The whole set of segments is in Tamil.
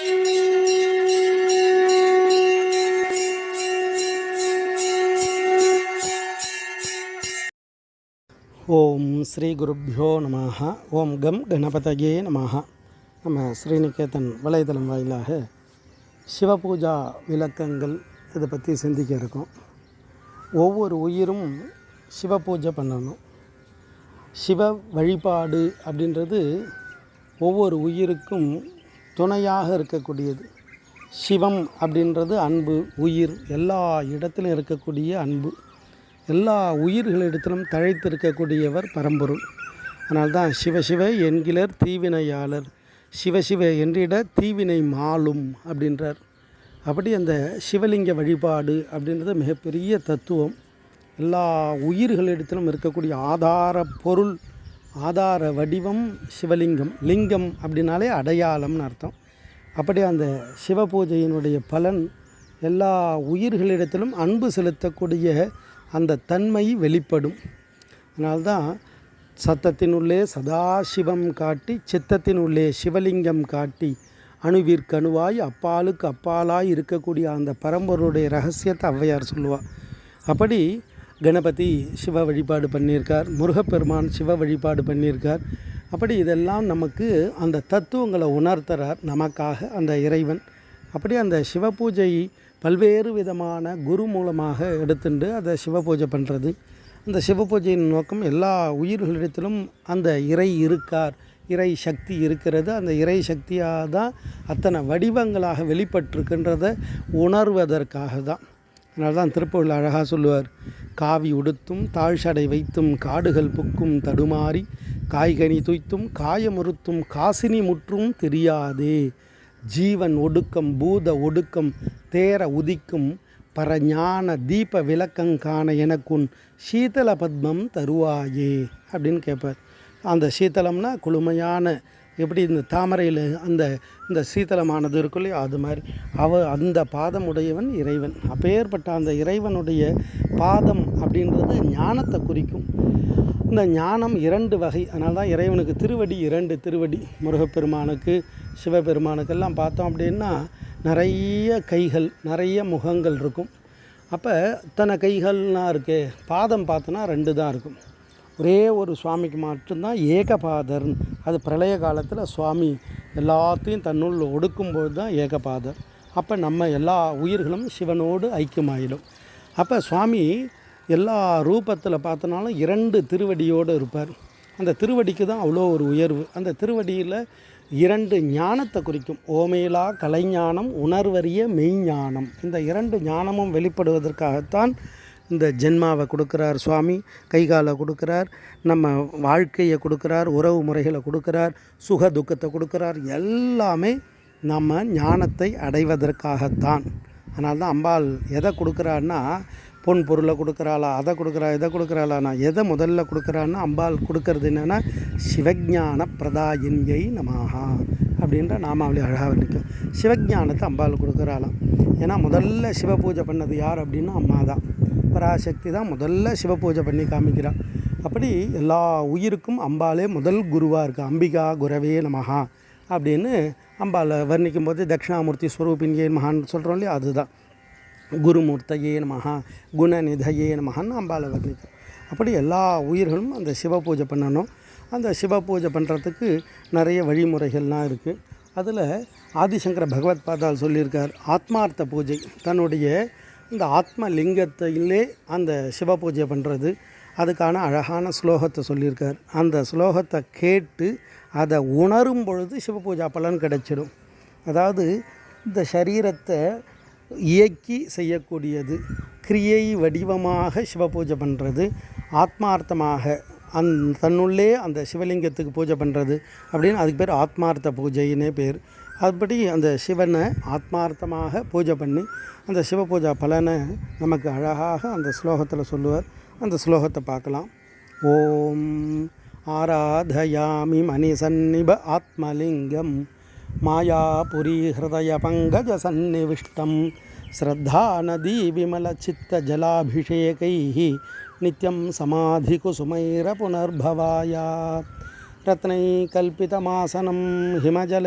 ஓம் ஸ்ரீ குருப்பியோ நம ஓம் கம் கணபதயே நம நம்ம ஸ்ரீநிகேதன் வலைதளம் வாயிலாக சிவபூஜா விளக்கங்கள் இதை பற்றி சிந்திக்க இருக்கோம். ஒவ்வொரு உயிரும் சிவபூஜை பண்ணணும். சிவ வழிபாடு அப்படின்றது ஒவ்வொரு உயிருக்கும் துணையாக இருக்கக்கூடியது. சிவம் அப்படின்றது அன்பு உயிர் எல்லா இடத்திலும் இருக்கக்கூடிய அன்பு. எல்லா உயிர்களிடத்திலும் தழைத்திருக்கக்கூடியவர் பரம்பொருள். அதனால்தான் சிவசிவ என்கிலர் தீவினையாளர் சிவசிவ என்றிட தீவினை மாலும் அப்படின்றார். அப்படி அந்த சிவலிங்க வழிபாடு அப்படின்றது மிகப்பெரிய தத்துவம். எல்லா உயிர்களிடத்திலும் இருக்கக்கூடிய ஆதார பொருள் ஆதார வடிவம் சிவலிங்கம் லிங்கம் அப்படின்னாலே அடையாளம்னு அர்த்தம். அப்படி அந்த சிவ பூஜையினுடைய பலன் எல்லா உயிர்களிடத்திலும் அன்பு செலுத்தக்கூடிய அந்த தன்மை வெளிப்படும். அதனால்தான் சத்தத்தினுள்ளே சதாசிவம் காட்டி சித்தத்தினுள்ளே சிவலிங்கம் காட்டி அணுவிற்கணுவாய் அப்பாலுக்கு அப்பாலாய் இருக்கக்கூடிய அந்த பரம்பொருளுடைய ரகசியத்தை ஔவையார் சொல்லுவாள் அப்படி கணபதி சிவ வழிபாடு பண்ணியிருக்கார் முருகப்பெருமான் சிவ வழிபாடு பண்ணியிருக்கார். அப்படி இதெல்லாம் நமக்கு அந்த தத்துவங்களை உணர்த்துறார் நமக்காக அந்த இறைவன். அப்படி அந்த சிவ பூஜை பல்வேறு விதமான குரு மூலமாக எடுத்துட்டு அதை சிவ பூஜை பண்ணுறது அந்த சிவ பூஜையின் நோக்கம் எல்லா உயிர்களிடத்திலும் அந்த இறை இருக்கார் இறை சக்தி இருக்கிறது. அந்த இறை சக்தியாக தான் அத்தனை வடிவங்களாக வெளிப்பட்டிருக்கின்றத உணர்வதற்காக தான் அதனால தான் திருப்பூரில் அழகாக சொல்லுவார். காவி உடுத்தும் தாழ்ஷடை வைத்தும் காடுகள் புக்கும் தடுமாறி காய்கனி துய்த்தும் காயமுறுத்தும் காசினி முற்றும் தெரியாதே. ஜீவன் ஒடுக்கம் பூத ஒடுக்கம் தேர உதிக்கும் பரஞான தீப விளக்கங்கான எனக்குன் சீதள பத்மம் தருவாயே அப்படின்னு கேட்பார். அந்த சீத்தலம்னா குளுமையான எப்படி இந்த தாமரையில் அந்த இந்த சீதளமானது இருக்கும் இல்லையோ அது மாதிரி. அவ அந்த பாதம் உடையவன் இறைவன். அப்பேற்பட்ட அந்த இறைவனுடைய பாதம் அப்படின்றது ஞானத்தை குறிக்கும். இந்த ஞானம் இரண்டு வகை. அதனால தான் இறைவனுக்கு திருவடி இரண்டு திருவடி. முருகப்பெருமானுக்கு சிவபெருமானுக்கெல்லாம் பார்த்தோம் அப்படின்னா நிறைய கைகள் நிறைய முகங்கள் இருக்கும். அப்போ இத்தனை கைகள்லாம் இருக்கே பாதம் பார்த்தோன்னா ரெண்டு தான் இருக்கும். ஒரே ஒரு சுவாமிக்கு மட்டும்தான் ஏகபாதர் அது பிரளய காலத்தில் சுவாமி எல்லாத்தையும் தன்னுள் ஒடுக்கும்போது தான் ஏகபாதர். அப்போ நம்ம எல்லா உயிர்களும் சிவனோடு ஐக்கியமாயிடும். அப்போ சுவாமி எல்லா ரூபத்தில் பார்த்தனாலும் இரண்டு திருவடியோடு இருப்பார். அந்த திருவடிக்கு தான் அவ்வளோ ஒரு உயர்வு. அந்த திருவடியில் இரண்டு ஞானத்தை குறிக்கும். ஓமையிலா கலைஞானம் உணர்வறிய மெய்ஞானம். இந்த இரண்டு ஞானமும் வெளிப்படுவதற்காகத்தான் இந்த ஜென்மாவை கொடுக்குறார் சுவாமி கைகாலை கொடுக்குறார் நம்ம வாழ்க்கையை கொடுக்குறார் உறவு முறைகளை கொடுக்குறார் சுக துக்கத்தை கொடுக்குறார் எல்லாமே நம்ம ஞானத்தை அடைவதற்காகத்தான். அதனால தான் அம்பாள் எதை கொடுக்குறான்னா பொன் பொருளை கொடுக்குறாளா அதை கொடுக்குறா இதை கொடுக்குறாளா நான் எதை முதல்ல கொடுக்குறான்னா அம்பாள் கொடுக்கறது என்னென்னா சிவஞான பிரதாயின்யை நமாகா அப்படின்ற நாமாவளி அழகாக நிற்கும். சிவஞானத்தை அம்பாள் கொடுக்குறாளாம். ஏன்னா முதல்ல சிவ பூஜை பண்ணது யார் அப்படின்னா அம்மா தான் பராசக்தி தான் முதல்ல சிவ பூஜை பண்ணி காமிக்கிறான். அப்படி எல்லா உயிருக்கும் அம்பாலே முதல் குருவாக இருக்குது அம்பிகா குரவே நமஹா அப்படின்னு அம்பாளை வர்ணிக்கும் போது தட்சிணாமூர்த்தி ஸ்வரூபின்யே மகான் சொல்கிறோம் இல்லையா? அதுதான். குருமூர்த்தையே நமஹா குணநிதையே நமஹான்னு அம்பாளை வர்ணிக்கும் அப்படி எல்லா உயிர்களும் அந்த சிவ பூஜை பண்ணணும். அந்த சிவ பூஜை பண்ணுறதுக்கு நிறைய வழிமுறைகள்லாம் இருக்குது அதில் ஆதிசங்கர பகவத் பாதால் சொல்லியிருக்கார் ஆத்மார்த்த பூஜை. தன்னுடைய இந்த ஆத்ம லிங்கத்திலே அந்த சிவ பூஜை பண்ணுறது அதுக்கான அழகான ஸ்லோகத்தை சொல்லியிருக்கார். அந்த ஸ்லோகத்தை கேட்டு அதை உணரும் பொழுது சிவ பூஜா பலன் கிடைச்சிடும் அதாவது இந்த சரீரத்தை இயக்கி செய்யக்கூடியது கிரியை வடிவமாக சிவ பூஜை பண்ணுறது ஆத்மார்த்தமாக அந் தன்னுள்ளே அந்த சிவலிங்கத்துக்கு பூஜை பண்ணுறது அப்படின்னு அதுக்கு பேர் ஆத்மார்த்த பூஜைன்னே பேர். அதுபடி அந்த சிவனை ஆத்மார்த்தமாக பூஜை பண்ணி அந்த சிவ பூஜா பலனை நமக்கு அழகாக அந்த ஸ்லோகத்தில் சொல்லுவார். அந்த ஸ்லோகத்தை பார்க்கலாம். ஓம் ஆராதயாமி மணிசன்னிப ஆத்மலிங்கம் மாயாபுரி ஹிருதய பங்கஜ சந்நிவிஷ்டம் ஸ்ரத்தா நதி விமல சித்த ஜலாபிஷேகை நித்யம் சமாதி குசுமைர रत्न कलमासन हिमजल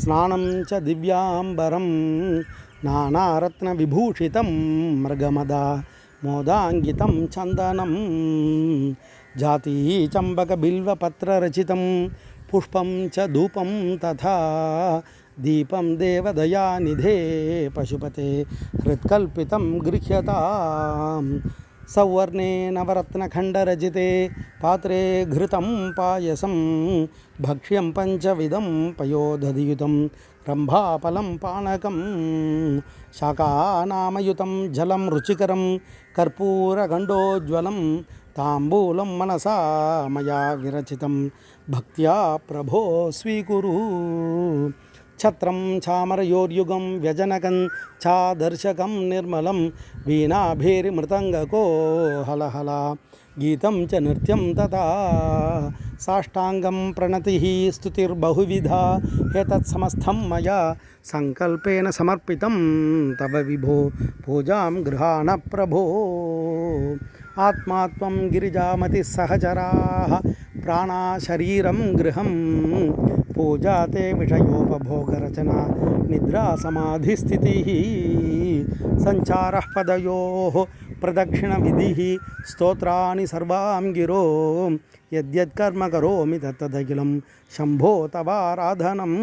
स्नान च दिव्याम्बरं नानारत्नविभूषितं मृगमदा मोदांगित चन्दनं जाती चम्बकबिल्वपत्ररचितं पुष्पं पुष्प धूपं तथा देवया निधे पशुपते हृत्क गृह्यता సౌవర్ణే నవరత్నఖండరజితే పాత్రే ఘృతం పాయసం భక్ష్యం పంచవిధం పయోదధియుతం రంభాఫలం పానకం శాకానామయుతం జలం రుచికరం కర్పూరగండోజ్వలం తాంబూలం మనసా మయా విరచితం భక్త్యా ప్రభో స్వీకురు. छत्रं चामरयोर्युगं व्यजनकं चादर्शकं निर्मलं वीणाभेरिमृतङ्गको हलहला गीतं च नृत्यं तथा साष्टाङ्गं प्रणतिः स्तुतिर्बहुविधा। एतत् समस्तं मया सङ्कल्पेन समर्पितं तव विभो पूजां गृहाण प्रभो। आत्मा त्वं गिरिजामतिः सहचराः गृहं पूजा ते विषयोपभोगरचना, निद्रासमाधिस्थितिः सञ्चारः पदयोः, प्रदक्षिणविधिः, स्तोत्राणि सर्वां गिरो यद्यत्कर्म करोमि तत्तदखिलं, शम्भो तवाराधनं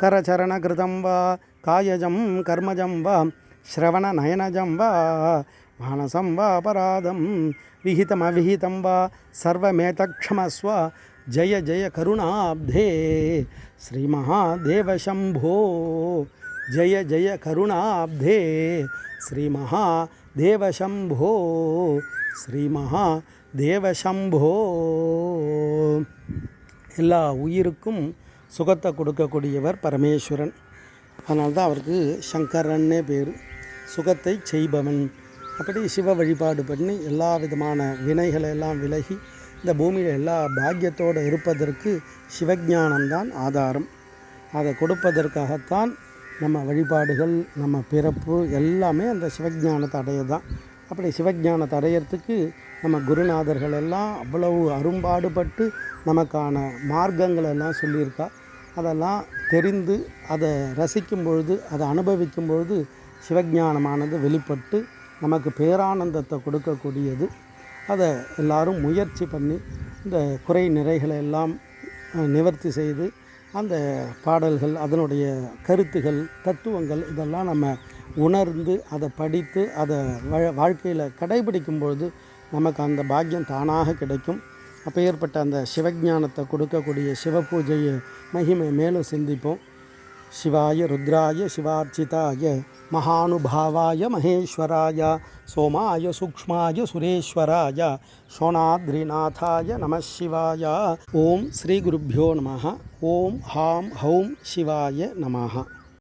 करचरणकृतं वा, कायजं, कर्मजं वा, श्रवणनयनजं वा, मानसं वा अपराधं, विहितमविहितं वा ஜய ஜய கருணாப்தே ஸ்ரீ மகாதேவ சம்போ ஜய ஜய கருணாப்தே ஸ்ரீ மகாதேவ சம்போ ஸ்ரீ மகாதேவ சம்போ எல்லா உயிருக்கும் சுகத்தை கொடுக்கக்கூடியவர் பரமேஸ்வரன். அதனால்தான் அவருக்கு சங்கரன்னே பேர். சுகத்தை செய்பவன். அப்படி சிவ வழிபாடு பண்ணி எல்லா விதமான வினைகளை எல்லாம் விலகி இந்த பூமியில் எல்லா பாக்கியத்தோடு இருப்பதற்கு சிவஞானம்தான் ஆதாரம். அதை கொடுப்பதற்காகத்தான் நம்ம வழிபாடுகள் நம்ம பிறப்பு எல்லாமே அந்த சிவஞானத்தை அடைய தான் அப்படி சிவஞானத்தை அடையிறதுக்கு நம்ம குருநாதர்கள் எல்லாம் அவ்வளவு அரும்பாடுபட்டு நமக்கான மார்க்கங்கள் எல்லாம் சொல்லியிருக்கா. அதெல்லாம் தெரிந்து அதை ரசிக்கும் பொழுது அதை அனுபவிக்கும் பொழுது சிவஞானமானது வெளிப்பட்டு நமக்கு பேரானந்தத்தை கொடுக்கக்கூடியது. அதை எல்லாரும் முயற்சி பண்ணி இந்த குறை நிறைகளை எல்லாம் நிவர்த்தி செய்து அந்த பாடல்கள் அதனுடைய கருத்துகள் தத்துவங்கள் இதெல்லாம் நம்ம உணர்ந்து அதை படித்து அதை வாழ்க்கையில் கடைபிடிக்கும் பொழுது நமக்கு அந்த பாக்கியம் தானாக கிடைக்கும். அப்பேற்பட்ட அந்த சிவஞானத்தை கொடுக்கக்கூடிய சிவ பூஜையை மகிமை மேலும் சிந்திப்போம். శివాయ రుద్రాయ శివార్చితాయ మహానుభావాయ మహేశ్వరాయ సోమాయ సూక్ష్మాయ సురేశ్వరాయ శోణాద్రినాథాయ నమ శివాయ. ఓం శ్రీ గురుభ్యో నమ. ఓం హాం హౌం శివాయ నమ.